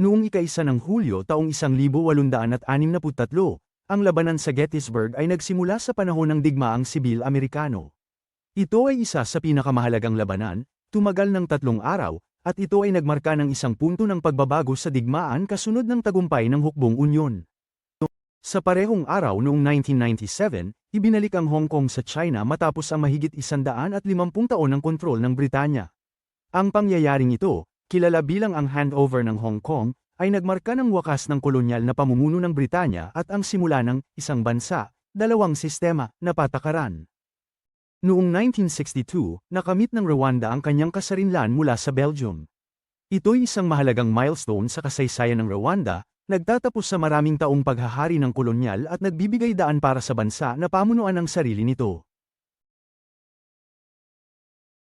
Noong ikaisa ng Hulyo taong 1863, ang labanan sa Gettysburg ay nagsimula sa panahon ng digmaang sibil Amerikano. Ito ay isa sa pinakamahalagang labanan, tumagal ng tatlong araw, at ito ay nagmarka ng isang punto ng pagbabago sa digmaan kasunod ng tagumpay ng Hukbong Unyon. Sa parehong araw noong 1997, ibinalik ang Hong Kong sa China matapos ang mahigit isandaan at limampung taon ng kontrol ng Britanya. Ang pangyayaring ito, kilala bilang ang handover ng Hong Kong, ay nagmarka ng wakas ng kolonyal na pamumuno ng Britanya at ang simula ng isang bansa, dalawang sistema, na patakaran. Noong 1962, nakamit ng Rwanda ang kanyang kasarinlan mula sa Belgium. Ito'y isang mahalagang milestone sa kasaysayan ng Rwanda, nagtatapos sa maraming taong paghahari ng kolonyal at nagbibigay daan para sa bansa na pamunuan ang sarili nito.